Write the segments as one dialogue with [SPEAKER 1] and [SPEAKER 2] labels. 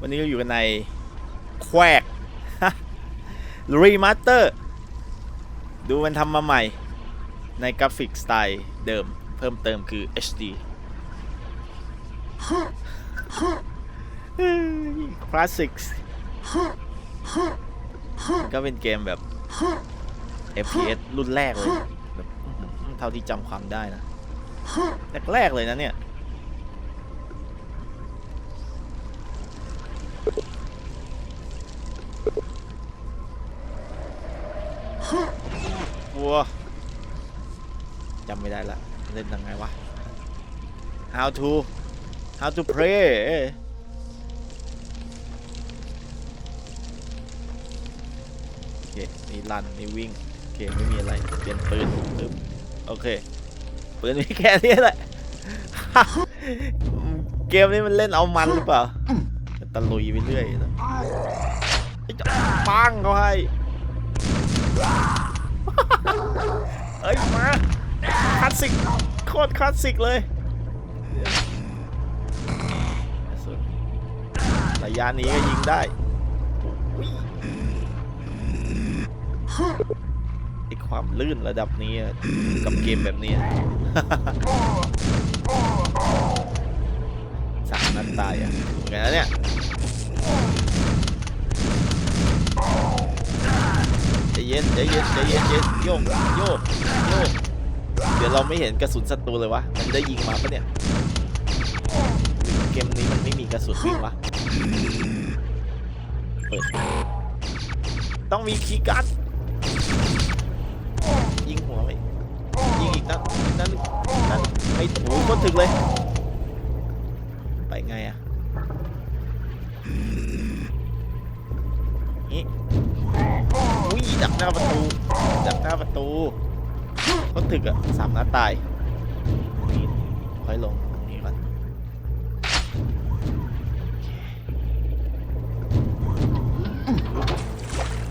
[SPEAKER 1] วันนี้เราอยู่กันในแควกรีมาสเตอร์ ดูมันทำมาใหม่ในกราฟิกสไตล์เดิมเพิ่มเติมคือ HD คลาสสิกก็เป็นเกมแบบ FPS รุ่นแรกเลยแบบเท่าที่จำความได้นะ แรกๆเลยนะเนี่ยัวจำไม่ได้ละเล่นยังไงวะ how to how to play โอเคนี่รันนี่วิ่งโอเคไม่มีอะไรเปลี่ยนปืนปึ๊บโอเคปืนมีแค่นี้แหละเกมนี้มันเล่นเอามันหรือเปล่าตะลุยไปเรื่อยนะปังเขาให้ เอ้ย มาคลา สสิกโคตรคลาสสิกเลยระยะนี้ก็ยิงได้ไอความลื่นระดับนี้กับเกมแบบนี้สามนัดตายอะเหมือนกันนะเนี่ยใจเย็นใจเย็นใจเย็นใจเย็นโยกโยกโยก เดี๋ยวเราไม่เห็นกระสุนศัตรูเลยวะ มันได้ยิงมาปะเนี่ย เกมนี้มันไม่มีกระสุนวิ่งวะเปิดต้องมีคีย์การ์ดยิงหัวไปยิงอีกนัดอีกนัดหนึ่งนัดหนึ่งไม่โอ้โหโคตรถึกเลย ไปไงอะนี่อุ้ยดักหน้าประตูดักหน้าประตู ก็ถึกอะสามนัดตายนี่ค่อยลงตรงนี้ก่อนโอเค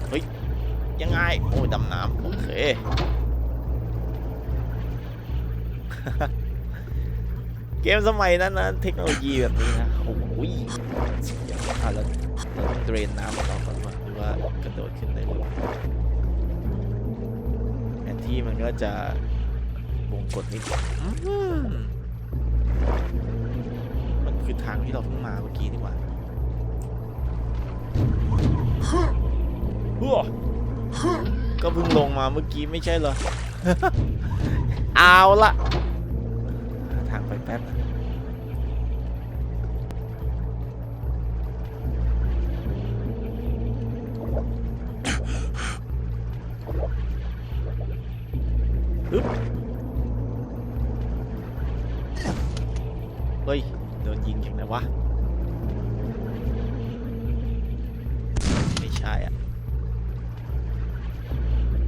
[SPEAKER 1] เฮ้ย ยังไง โอ้ยดำน้ำโอเคเกมสมัยนั้นนะเทคโนโลยีแบบนี้นะ โอ้โหสุดยอดอะแล้วเราต้องเดรนน้ำออกก่อนว่าหรือว่ากระโดดขึ้นได้เลยแผน ที่มันก็จะวงกดนิดอืมมันคือทางที่เราเพิ่งมาเมื่อกี้นี่หว่าฮัวก็เพิ่งลงมาเมื่อกี้ไม่ใช่เหรอ เอาละหาทางไปแป๊บ เฮ้ย โดนยิงอย่างไรวะ ไม่ใช่อะ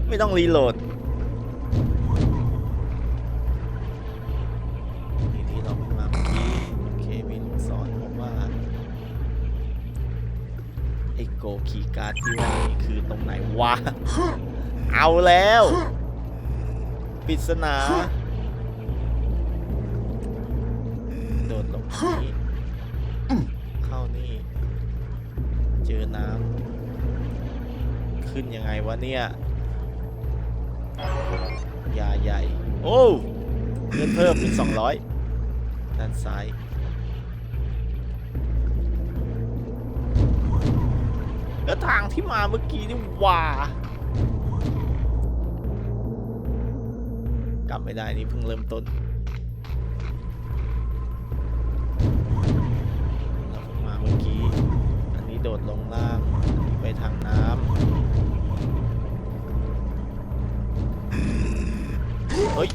[SPEAKER 1] ไม่ต้องรีโหลดนี่ที่เราเพิ่งมาเมื่อกี้โอเคมีลูกศรบอกว่าไอโกคีย์การ์ดที่ว่านี่คือตรงไหนวะ เอาแล้ว ปริศนา โดดลงนี้ เข้านี่ เจอน้ำ ขึ้นยังไงวะเนี่ยยาใหญ่ โอ้เงินเพิ่มเป็น200ด้านซ้ายแล้วทางที่มาเมื่อกี้นี่หว่า กลับไม่ได้นี่เพิ่งเริ่มต้นเราเพิ่งมาเมื่อกี้ อันนี้โดดลงล่างไปทางน้ำเฮ้ย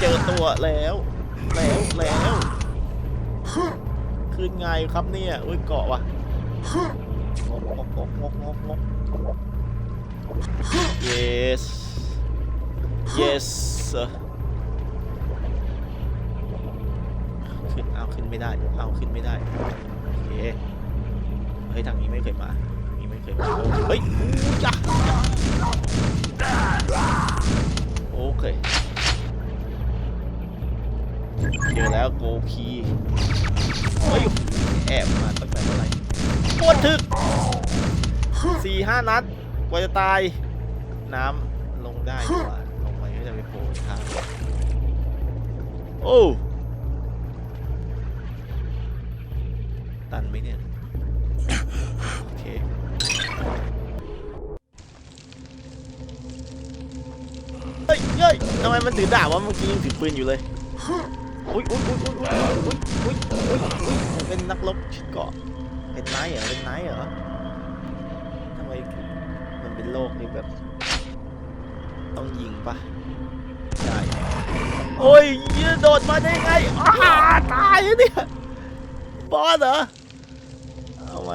[SPEAKER 1] เจอตัวแล้ว แล้วแล้วขึ้นไงครับเนี่ยอุ้ยเกาะว่ะงกงกงกงกงกงก yes ขึ้นเอาขึ้นไม่ได้ เอาขึ้นไม่ได้ โอเค เฮ้ย ทางนี้ไม่เคยมาทางนี้ไม่เคยมา เฮ้ยจ้ะโอเค เจอแล้วโกคีเฮ้ย แอบมาตั้งแต่เมื่อไหร่โคตรถึกสี่ห้านัด กว่าจะตาย น้ำลงได้กว่า ก็จะไปโผล่ทางโอ้ตันไหมเนี่ย โอเค เฮ้ยเฮ้ยทำไมมันถือดาบวะเมื่อกี้ยังถือปืนอยู่เลยอุ้ยอุ้ยอุ้ยอุ้ยอุ้ยอุ้ยอุ้ยอุ้ยอุ้ยเป็นนักรบชุดเกราะ เป็นไนท์เหรอ เป็นไนท์เหรอทำไมมันเป็นโลกนี้แบบ ต้องยิงปะ ใช่โอ้ยยืนโดดมาได้ไงอ้าตายแล้วเนี่ยบอสเหรอเอาไหม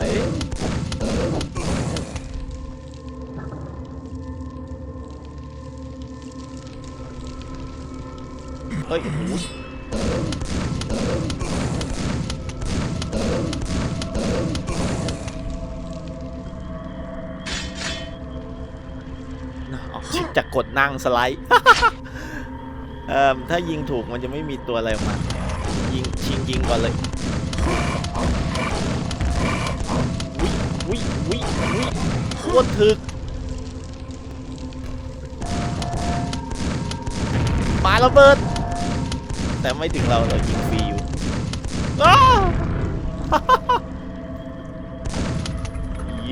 [SPEAKER 1] เฮ้ยโอ้โหอ๋อจะกดนั่งสไลด์ อ่อถ้ายิงถูกมันจะไม่มีตัวอะไรออกมา ยิงชิงยิงก่อนเลยวิวิวิโคตรถึกปาระเบิด แต่ไม่ถึงเราเรายิงฟรีอยู่อ้า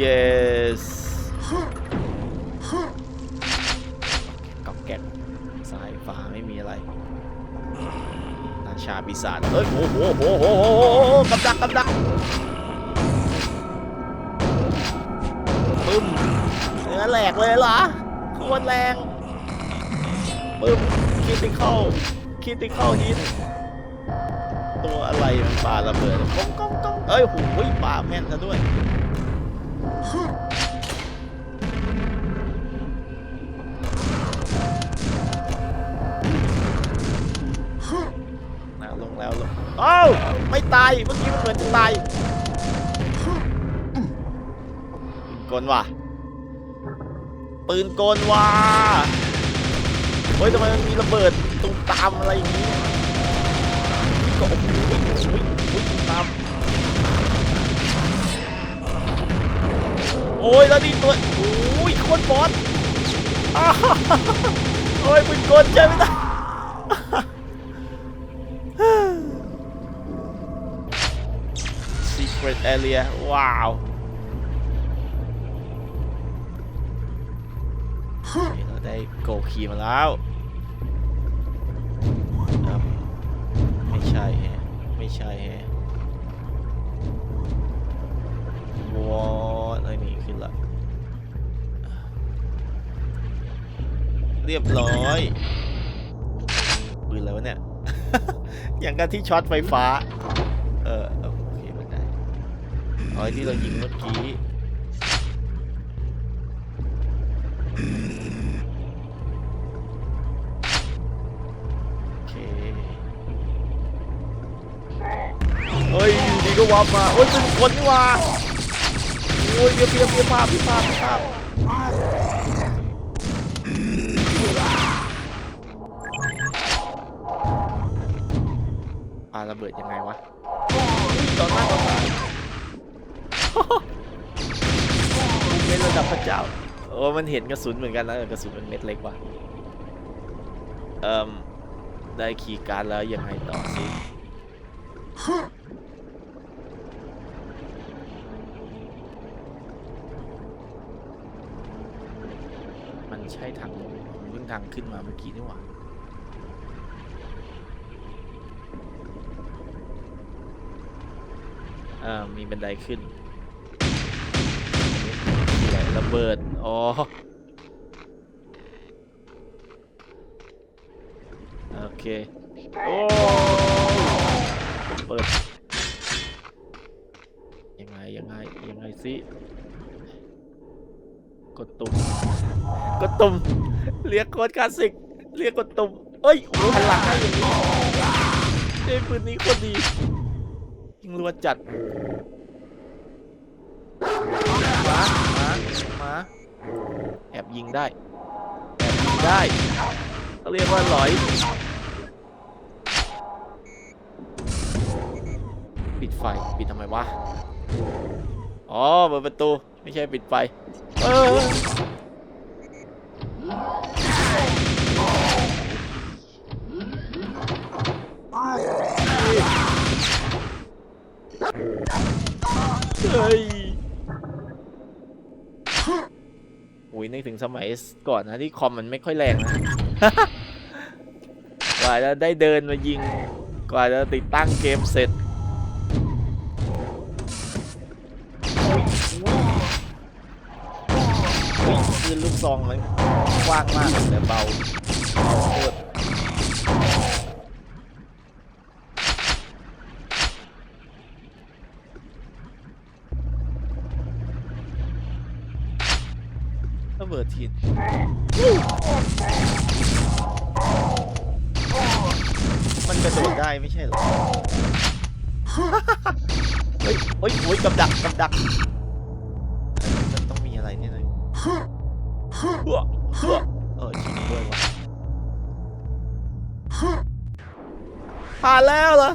[SPEAKER 1] yes กอกแกก ซ้ายฝาไม่มีอะไรราชาปีศาจเฮ้ยโอ้โหโอ้โหโอ้โหโหกับดักกับดักปึ้มเนื้อแหลกเลยเหรอโคตรแรงปึ้มคิติเข้าคิติเข้าฮิตตัวอะไรมันปลาระเบิดก้องก้องก้องเอ้ยโหยปาแม่นซะด้วย แล้วลงเอ้าไม่ตาย เมื่อกี้มันเหมือนจะตายปืนกลว่ะ ปืนกลว่ะ เฮ้ยทำไมมันมีระเบิดตุ้มตามอะไรอย่างนี้ก็โอ้โหอุ้ยตุ้มตามโอ้ยแล้วนี่ตัวโอ้ยโคตรบอสอ้าโอ้ยปืนกลใช่ไหมนะ Secret area ว้าวเราได้โกคีมาแล้วไม่ใช่แฮะไม่ใช่แฮะวอดอะไรนี่ขึ้นละเรียบร้อยปืนอะไรวะเนี่ย อย่างกันที่ช็อตไฟฟ้า เออ อ๋อที่เรายิงเมื่อกี้เฮ้ยอยู่ดีก็วับมาโอ้ยเป็นคนนี่ว่าโอ้ยเพียบเพียบเพียภาพเพียบภาพพียบภาพปาระเบิดยังไงวะต่อหน้าต่อตา เป็นระดับพระเจ้า โอ้มันเห็นกระสุนเหมือนกันนะแต่กระสุนมันเม็ดเล็กว่ะ เอ่มได้คีย์การ์ดแล้วยังไงต่อสิมันใช่ทางเพิ่งทางขึ้นมาเมื่อกี้นี่หว่าอ่ามีบันไดขึ้น ระเบิด อ๋อโอเค โอ้เปิด ยังไง ยังไง ยังไงสิ กดตุ่ม กดตุ่ม เรียกโคตรคลาสสิก เรียกกดตุ่มเอ้ยโอ้หันหลังให้อย่างนี้เอ้ปืนนี้โคตรดียิงรัวจัดมาหมา ยิงได้ยิงได้เขาเรียกว่าหลอย ปิดไฟ ปิดทำไมวะ อ๋อเปิดประตู ไม่ใช่ปิดไฟ เออเฮ้ยอุ้ ยนึกถึงสมัยก่อนนะที่คอมมันไม่ค่อยแรงนะกว่าจะได้เดินมายิง กว่าจะติดตั้งเกมเสร็จยคือลูกซองมันกว้างมากแต่เบาเบาโคตร ระเบิดทีนมันกระโดดได้ไม่ใช่เหรอ เฮ้ยเฮ้ยเฮ้ยกับดักกับดัก มันต้องมีอะไรเนี่ยเลยเฮ้อเฮ้อเออจริงด้วยวะผ่านแล้วเหรอ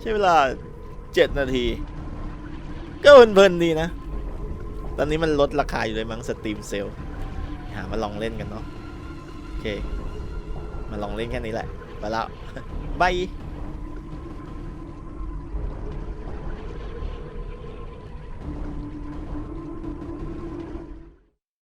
[SPEAKER 1] ใช้เวลาเจ็ดนาที ก็เพลินๆดีนะ ตอนนี้มันลดราคาอยู่เลยมั้งสตรีมเซลหามาลองเล่นกันเนาะโอเค มาลองเล่นแค่นี้แหละ ไปแล้วบาย